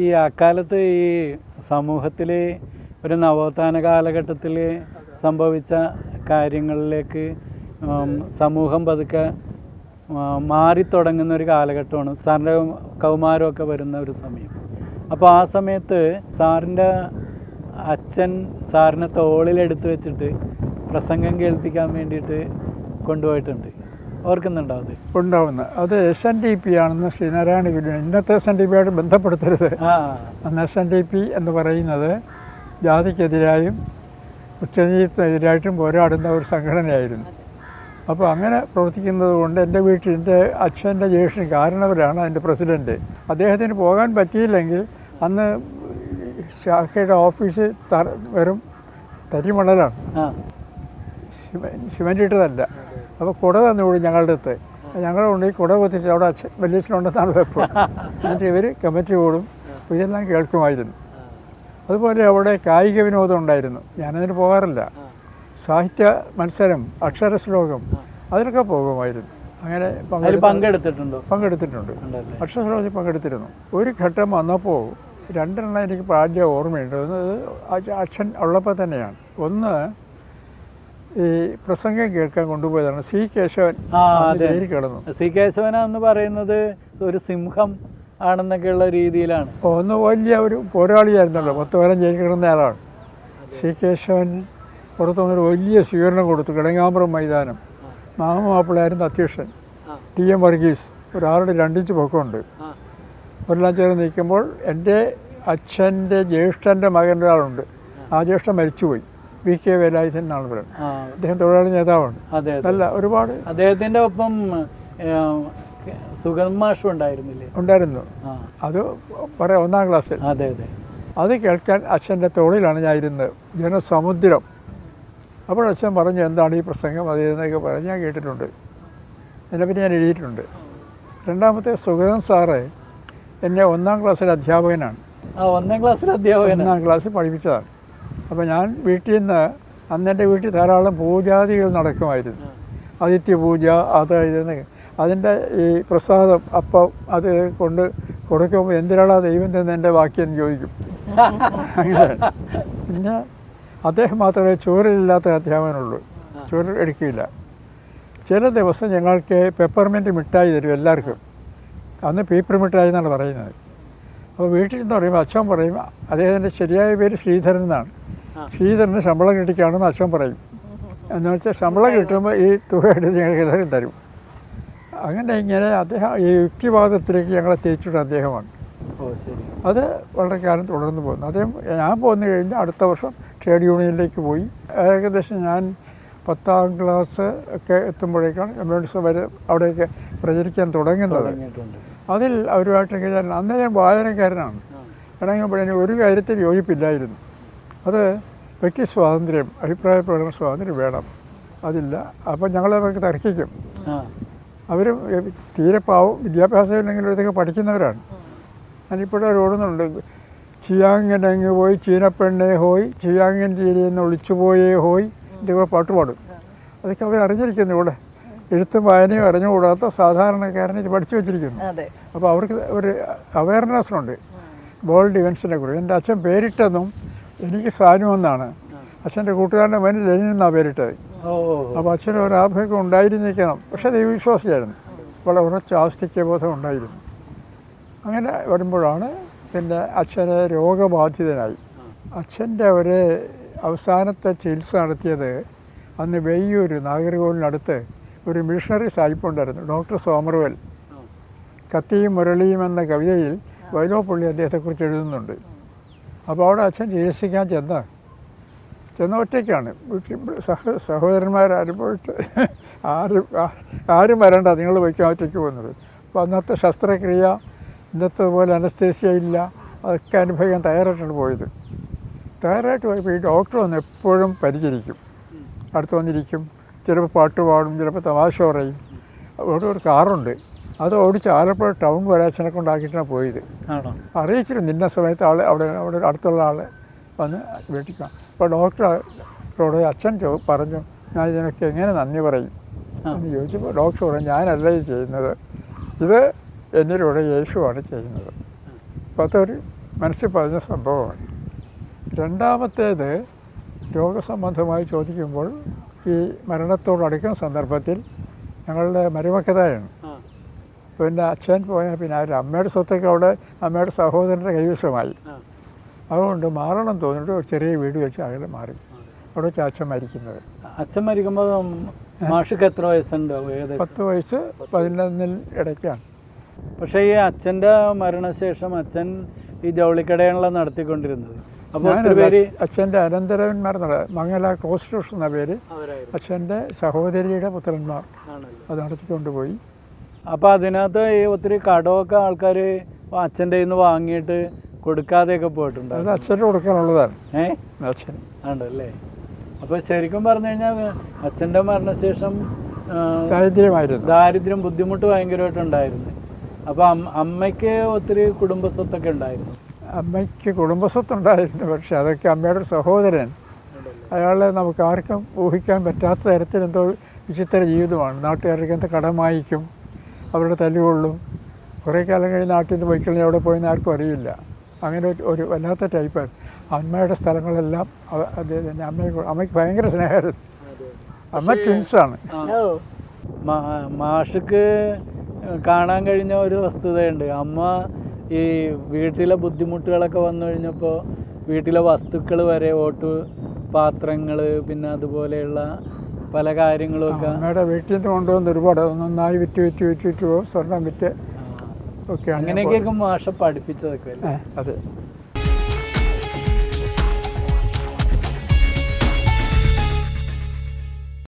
ഈ അക്കാലത്ത് ഈ സമൂഹത്തിൽ ഒരു നവോത്ഥാന കാലഘട്ടത്തിൽ സംഭവിച്ച കാര്യങ്ങളിലേക്ക് സമൂഹം പതുക്കെ മാറിത്തുടങ്ങുന്ന ഒരു കാലഘട്ടമാണ് സാറിന്റെ കൗമാരമൊക്കെ വരുന്ന ഒരു സമയം. അപ്പോൾ ആ സമയത്ത് സാറിന്റെ അച്ഛൻ സാറിനെ തോളിലെടുത്ത് വെച്ചിട്ട് പ്രസംഗം കേൾപ്പിക്കാൻ വേണ്ടിയിട്ട് കൊണ്ടുപോയിട്ടുണ്ട്. ഓർക്കുന്നുണ്ടോ അത്? ഉണ്ടാവുന്നത് അത് എസ് എൻ ഡി പി ആണെന്ന് ശ്രീനാരായണ ഗുരു ഇന്നത്തെ എസ് എൻ ഡി പി ആയിട്ട് ബന്ധപ്പെടുത്തരുത്. അന്ന് എസ് എൻ ഡി പി എന്ന് പറയുന്നത് ജാതിക്കെതിരായും ഉച്ചനീതിക്കെതിരായിട്ടും പോരാടുന്ന ഒരു സംഘടനയായിരുന്നു. അപ്പോൾ അങ്ങനെ പ്രവർത്തിക്കുന്നത് കൊണ്ട് എന്റെ വീട്ടിൽ എന്റെ അച്ഛന്റെ ജ്യേഷ്ഠൻ കാരണവരാണ് അതിന്റെ പ്രസിഡന്റ്. അദ്ദേഹത്തിന് പോകാൻ പറ്റിയില്ലെങ്കിൽ അന്ന് ശാഖയുടെ ഓഫീസ് വെറും തരിമണലാണ്. സിമന്റ് ഇട്ടതല്ല. അപ്പോൾ കുട തന്നുകൂടി ഞങ്ങളുടെ അടുത്ത്. ഞങ്ങളുണ്ട് ഈ കുട കൊത്തിച്ച് അവിടെ അച്ഛൻ വലിയച്ഛനുണ്ടെന്നാണ് വെപ്പ് എന്നിട്ട് ഇവർ കമ്മിറ്റി കൂടും ഇതെല്ലാം കേൾക്കുമായിരുന്നു. അതുപോലെ അവിടെ കായിക വിനോദം ഉണ്ടായിരുന്നു. ഞാനതിന് പോകാറില്ല. സാഹിത്യ മത്സരം അക്ഷര ശ്ലോകം അതിനൊക്കെ പോകുമായിരുന്നു. അങ്ങനെ പങ്കെടുത്തിട്ടുണ്ട്? പങ്കെടുത്ത് പങ്കെടുത്തിട്ടുണ്ടോ അക്ഷര ശ്ലോകത്തിൽ പങ്കെടുത്തിരുന്നു. ഒരു ഘട്ടം വന്നപ്പോൾ രണ്ടെണ്ണം എനിക്ക് പ്രാജ്യ ഓർമ്മയുണ്ട്. അച്ഛൻ ഉള്ളപ്പോൾ തന്നെയാണ്. ഒന്ന് ഈ പ്രസംഗം കേൾക്കാൻ കൊണ്ടുപോയതാണ്. സി കേശവൻ കിടന്നു. സി കേശവന എന്ന് പറയുന്നത് ഒരു സിംഹം ആണെന്നൊക്കെയുള്ള രീതിയിലാണ്. ഒന്ന് വലിയ ഒരു പോരാളിയായിരുന്നല്ലോ. പത്ത് പേരം ജയിൽ കിടന്ന ആളാണ്. സി കേശവൻ പുറത്തു വന്നൊരു വലിയ സ്വീകരണം കൊടുത്തു. കിടങ്ങാമ്പ്രം മൈതാനം. മാമാപ്പിളായിരുന്നു അധ്യക്ഷൻ. T M Varghese. ഒരാളുടെ രണ്ടിഞ്ച് പൊക്കമുണ്ട്. ഒരെല്ലാം ചേർന്ന് നിൽക്കുമ്പോൾ എന്റെ അച്ഛന്റെ ജ്യേഷ്ഠന്റെ മകൻ ഒരാളുണ്ട്. ആ ജ്യേഷ്ഠൻ മരിച്ചുപോയി. വി കെ വേലായുധൻ എന്നാണ് പറയുന്നത്. അദ്ദേഹം തൊഴിലാളി നേതാവാണ്. നല്ല ഒരുപാട് അദ്ദേഹത്തിന്റെ ഒപ്പം സുഗന്മാഷും ഉണ്ടായിരുന്നില്ലേ? ഉണ്ടായിരുന്നു. അത് പറയാം ഒന്നാം ക്ലാസ്സിൽ. അതെ അതെ. അത് കേൾക്കാൻ അച്ഛന്റെ തോളിലാണ് ഞാൻ ഇരുന്നത്. ജനസമുദ്രം. അപ്പോൾ അച്ഛൻ പറഞ്ഞു എന്താണ് ഈ പ്രസംഗം? അത് എന്നൊക്കെ പറഞ്ഞ് ഞാൻ കേട്ടിട്ടുണ്ട്. അതിനെപ്പറ്റി ഞാൻ എഴുതിയിട്ടുണ്ട്. രണ്ടാമത്തെ സുഗതൻ സാറ് എന്നെ ഒന്നാം ക്ലാസ്സിലെ അധ്യാപകനാണ്. ആ ഒന്നാം ക്ലാസ്സിലെ അധ്യാപകൻ ഒന്നാം ക്ലാസ്സിൽ പഠിപ്പിച്ചതാണ്. അപ്പോൾ ഞാൻ വീട്ടിൽ നിന്ന് അന്ന് എന്റെ വീട്ടിൽ ധാരാളം പൂജാദികൾ നടക്കുമായിരുന്നു. ആദിത്യപൂജ അത് ഇതെന്ന് അതിന്റെ ഈ പ്രസാദം അപ്പം അത് കൊണ്ട് കൊടുക്കുമ്പോൾ എന്തിനാണ് ദൈവം തന്നെ എന്റെ വാക്യം ചോദിക്കും. അങ്ങനെ. പിന്നെ അദ്ദേഹം മാത്രമേ ചോറിലില്ലാത്ത അധ്യാപകനുള്ളൂ. ചോറ് എടുക്കില്ല. ചില ദിവസം ഞങ്ങൾക്ക് പെപ്പർമെന്റ് മിഠായി തരും എല്ലാവർക്കും. അന്ന് പേപ്പർ മിഠായി എന്നാണ് പറയുന്നത്. അപ്പോൾ വീട്ടിൽ നിന്ന് പറയുമ്പോൾ അച്ഛൻ പറയും അദ്ദേഹത്തിന്റെ ശരിയായ പേര് ശ്രീധരൻ എന്നാണ്. ശ്രീധരന് ശമ്പളം കിട്ടിക്കാണെന്ന് അച്ഛൻ പറയും. എന്ന് വെച്ചാൽ ശമ്പളം കിട്ടുമ്പോൾ ഈ തുക എടുത്ത് ഞങ്ങൾക്ക് എല്ലാവരും തരും. അങ്ങനെ ഇങ്ങനെ അദ്ദേഹം ഈ യുക്തിവാദത്തിലേക്ക് ഞങ്ങളെ തേച്ചിട്ട് അദ്ദേഹമാണ്. അത് വളരെ കാലം തുടർന്ന് പോകുന്നു. അദ്ദേഹം ഞാൻ പോന്നു കഴിഞ്ഞ് അടുത്ത വർഷം ട്രേഡ് യൂണിയനിലേക്ക് പോയി. ഏകദേശം ഞാൻ പത്താം ക്ലാസ് ഒക്കെ എത്തുമ്പോഴേക്കാണ് കമ്മ്യൂണിസം വരെ അവിടെയൊക്കെ പ്രചരിക്കാൻ തുടങ്ങുന്നത്. അതിൽ അവരുമായിട്ടൊക്കെ ഞാൻ അന്ന് ഞാൻ വായനക്കാരനാണ്. ഇണങ്ങുമ്പോഴേ ഒരു കാര്യത്തിൽ യോജിപ്പില്ലായിരുന്നു. അത് വ്യക്തി സ്വാതന്ത്ര്യം അഭിപ്രായ പ്രകടന സ്വാതന്ത്ര്യം വേണം. അതില്ല. അപ്പം ഞങ്ങളതൊക്കെ തർക്കിക്കും. ആ. അവർ തീരെ പാവം വിദ്യാഭ്യാസം ഇല്ലെങ്കിൽ ഇതൊക്കെ പഠിക്കുന്നവരാണ്. ഞാനിപ്പോഴും ഓടുന്നുണ്ട്. ചിയാങ്ങനങ്ങ് പോയി ചീനപ്പെണ്ണേ ഹോയ് ചിയാങ്ങൻ ചീരയെന്ന് ഒളിച്ചുപോയേ ഹോയ് ഇതൊക്കെ പാട്ട് പാടും. അതൊക്കെ അവർ അറിഞ്ഞിരിക്കുന്നു ഇവിടെ. എഴുത്തും വായനയും അറിഞ്ഞുകൂടാത്ത സാധാരണക്കാരനെ ഇത് പഠിച്ചു വെച്ചിരിക്കുന്നു. അപ്പോൾ അവർക്ക് ഒരു അവയർനെസ്സുണ്ട് വേൾഡ് ഇവൻസിനെ കുറിച്ച്. എന്റെ അച്ഛൻ പേരിട്ടതും എനിക്ക് സാനു എന്നാണ് അച്ഛന്റെ കൂട്ടുകാരന്റെ മേനിൽ ലെനിൻ എന്നാണ് പേരിട്ടത്. അപ്പോൾ അച്ഛന് ഒരു ആഭ്യക്കം ഉണ്ടായിരുന്നിരിക്കണം പക്ഷേ ദൈവവിശ്വാസിയായിരുന്നു വളരെ ഉറച്ച ആസ്തിക്യബോധം ഉണ്ടായിരുന്നു അങ്ങനെ വരുമ്പോഴാണ് പിന്നെ അച്ഛനെ രോഗബാധിതനായി. അച്ഛന്റെ ഒരു അവസാനത്തെ ചികിത്സ നടത്തിയത് അന്ന് വെയ്യൂർ നാഗർകോവിലിനടുത്ത് ഒരു മിഷണറി സായിപ്പുണ്ടായിരുന്നു ഡോക്ടർ സോമർവെൽ. കത്തിയും മുരളിയും എന്ന കവിതയിൽ വൈലോപ്പള്ളി അദ്ദേഹത്തെക്കുറിച്ച് എഴുതുന്നുണ്ട്. അപ്പോൾ അവിടെ അച്ഛൻ ചികിത്സിക്കാൻ ചെന്ന ചെന്ന ഒറ്റയ്ക്കാണ്. വീട്ടിൽ സഹ സഹോദരന്മാരാരും പോയിട്ട് ആരും ആരും വരണ്ട. നിങ്ങൾ വയ്ക്കാൻ ഒറ്റയ്ക്ക് പോകുന്നത്. അപ്പോൾ അന്നത്തെ ശസ്ത്രക്രിയ ഇന്നത്തെ പോലെ അനസ്തേഷ്യ ഇല്ല. അതൊക്കെ അനുഭവിക്കാൻ തയ്യാറായിട്ടാണ് പോയത്. തയ്യാറായിട്ട് പോയപ്പോൾ ഈ ഡോക്ടർ വന്ന് എപ്പോഴും പരിചരിക്കും. അടുത്ത് വന്നിരിക്കും. ചിലപ്പോൾ പാട്ട് പാടും ചിലപ്പോൾ തമാശ പറയും. അവിടെ ഒരു കാറുണ്ട്. അത് ഓടിച്ച് ആലപ്പുഴ ടൗൺ വരെ അച്ഛനെ കൊണ്ടാക്കിയിട്ടാണ് പോയത്. അറിയിച്ചിരുന്നു നിന്ന സമയത്ത് ആൾ അവിടെ അവിടെ അടുത്തുള്ള ആൾ വന്ന് വീട്ടിൽ കാണും. അപ്പോൾ ഡോക്ടറോട് അച്ഛൻ ചോ പറഞ്ഞു ഞാൻ ഇതിനൊക്കെ എങ്ങനെ നന്ദി പറയും? എന്ന് ചോദിച്ചപ്പോൾ ഡോക്ടർ പറഞ്ഞു ഞാനല്ല ഇത് ചെയ്യുന്നത്. ഇത് എന്നിലൂടെ യേശുവാണ് ചെയ്യുന്നത്. അപ്പോൾ അതൊരു മനസ്സിൽ പറഞ്ഞ സംഭവമാണ്. രണ്ടാമത്തേത് രോഗസംബന്ധമായി ചോദിക്കുമ്പോൾ ഈ മരണത്തോടടുക്കുന്ന സന്ദർഭത്തിൽ ഞങ്ങളുടെ മരുമക്കതായാണ്. പിന്നെ അച്ഛൻ പോയ പിന്നെ അവരുടെ അമ്മയുടെ സ്വത്തൊക്കെ അവിടെ അമ്മയുടെ സഹോദരന്റെ കൈവശമായി. അതുകൊണ്ട് മാറണം തോന്നിയിട്ട് ഒരു ചെറിയ വീട് വെച്ച് അയാൾ മാറി. അവിടെ വെച്ച് അച്ഛൻ മരിക്കുന്നത്. അച്ഛൻ മരിക്കുമ്പോൾ മാഷിക്ക് എത്ര വയസ്സുണ്ട് പത്ത് വയസ്സ് പതിനൊന്നിൽ ഇടയ്ക്കാണ്. പക്ഷേ ഈ അച്ഛന്റെ മരണശേഷം അച്ഛൻ ഈ ജൗളിക്കടയാണല്ലോ നടത്തിക്കൊണ്ടിരുന്നത്. അപ്പോൾ പേര് അച്ഛന്റെ അനന്തരവന്മാർ മംഗല കോസ്റ്റ്യൂഷൻ എന്ന പേര് അച്ഛന്റെ സഹോദരിയുടെ പുത്രന്മാർ അത് നടത്തിക്കൊണ്ടുപോയി അപ്പോൾ അതിനകത്ത് ഈ ഒത്തിരി കടമൊക്കെ ആൾക്കാർ അച്ഛന്റെ നിന്ന് വാങ്ങിയിട്ട് കൊടുക്കാതെയൊക്കെ പോയിട്ടുണ്ട്. അത് അച്ഛന് കൊടുക്കാനുള്ളതാണ്. ഏ? അച്ഛൻ. ഉണ്ടല്ലേ അപ്പോൾ ശരിക്കും പറഞ്ഞു കഴിഞ്ഞാൽ അച്ഛന്റെ മരണശേഷം ദാരിദ്ര്യമായിരുന്നു. ദാരിദ്ര്യം ബുദ്ധിമുട്ട് ഭയങ്കരമായിട്ടുണ്ടായിരുന്നു അപ്പോൾ അമ്മയ്ക്ക് ഒത്തിരി കുടുംബസ്വത്തൊക്കെ ഉണ്ടായിരുന്നു. അമ്മയ്ക്ക് കുടുംബസ്വത്തുണ്ടായിരുന്നു പക്ഷെ അതൊക്കെ അമ്മയുടെ സഹോദരൻ. അയാളെ നമുക്ക് ആർക്കും ഊഹിക്കാൻ പറ്റാത്ത തരത്തിൽ എന്തോ വിചിത്ര ജീവിതമാണ്. നാട്ടുകാർക്ക് എന്താ കടം വാങ്ങിക്കും. അവരുടെ തല്ലുകൊള്ളും. കുറേ കാലം കഴിഞ്ഞ് നാട്ടിൽ നിന്ന് പോയിക്കഴിഞ്ഞാൽ എവിടെ അവിടെ പോയെന്ന് ആർക്കും അറിയില്ല. അങ്ങനെ ഒരു- വല്ലാത്ത ടൈപ്പായിരുന്നു അമ്മയുടെ സ്ഥലങ്ങളെല്ലാം അദ്ദേഹത്തിന്റെ അമ്മയെ അമ്മയ്ക്ക് ഭയങ്കര സ്നേഹമായിരുന്നു. അമ്മ ട്വിൻസാണ് മാഷക്ക് കാണാൻ കഴിഞ്ഞ ഒരു വസ്തുതയുണ്ട്. അമ്മ ഈ വീട്ടിലെ ബുദ്ധിമുട്ടുകളൊക്കെ വന്നു കഴിഞ്ഞപ്പോൾ വീട്ടിലെ വസ്തുക്കൾ വരെ ഓട്ട് പാത്രങ്ങൾ പിന്നെ അതുപോലെയുള്ള പല കാര്യങ്ങളുമൊക്കെ അമ്മയുടെ വീട്ടിൽ നിന്ന് കൊണ്ടുവന്ന് ഒരുപാട് നന്നായി വിറ്റ് വിറ്റ് വിറ്റ് വിറ്റ് പോകും സ്വർണം വിറ്റ് ഒക്കെയാണ് അങ്ങനെയൊക്കെ മാഷ പഠിപ്പിച്ചതൊക്കെ അതെ.